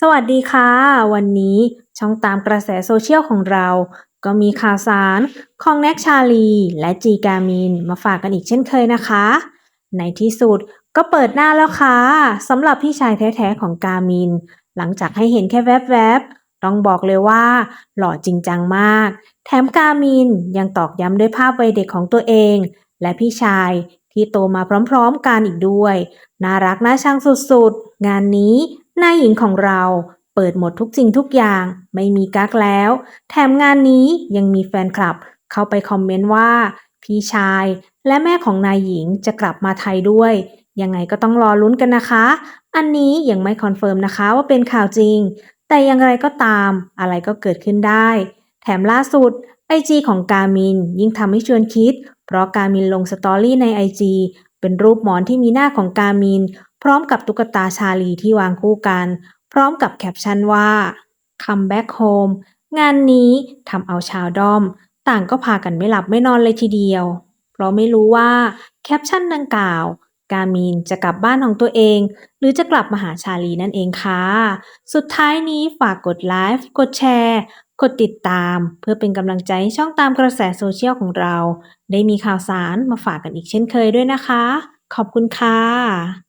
สวัสดีค่ะ วันนี้ช่องตามกระแสโซเชียลของเรา ก็มีข่าวสารของแน็กชาลี และจีกามิน มาฝากกันอีกเช่นเคยนะคะ ในที่สุดก็เปิดหน้าแล้วค่ะสำหรับพี่ชายแท้ๆของกามิน หลังจากให้เห็นแค่แวบๆ ต้องบอกเลยว่า หล่อจริงจังมาก แถมกามินยังตอกย้ำด้วยภาพวัยเด็กของตัวเอง และพี่ชายที่โตมาพร้อมๆกันอีกด้วย น่ารักน่าชังสุดๆ งานนี้ นายหญิงของเราเปิดหมดทุกสิ่งทุกอย่าง ไม่มีกักแล้ว แถมงานนี้ยังมีแฟนคลับ เข้าไปคอมเมนต์ว่า พี่ชายและแม่ของนายหญิงจะกลับมาไทยด้วย ยังไงก็ต้องรอลุ้นกันนะคะ อันนี้ยังไม่คอนเฟิร์มนะคะว่าเป็นข่าวจริง แต่อย่างไรก็ตามอะไรก็เกิดขึ้นได้ แถมล่าสุดไอจีของกามินยิ่งทำให้ชวนคิด เพราะกามินลงสตอรี่ในไอจีเป็นรูปหมอนที่มีหน้าของกามิน พร้อมกับตุ๊กตาชาลีที่วางคู่กัน พร้อมกับแคปชั่นว่า come back home งานนี้ทำเอาชาวด้อม ต่างก็พากันไม่หลับไม่นอนเลยทีเดียว เพราะไม่รู้ว่าแคปชั่นดังกล่าว กามินจะกลับบ้านของตัวเอง หรือจะกลับมาหาชาลีนั่นเองค่ะ สุดท้ายนี้ฝากกดไลค์กดแชร์กดติดตามเพื่อเป็นกำลังใจช่องตามกระแสโซเชียลของเรา ได้มีข่าวสารมาฝากกันอีกเช่นเคยด้วยนะคะ ขอบคุณค่ะ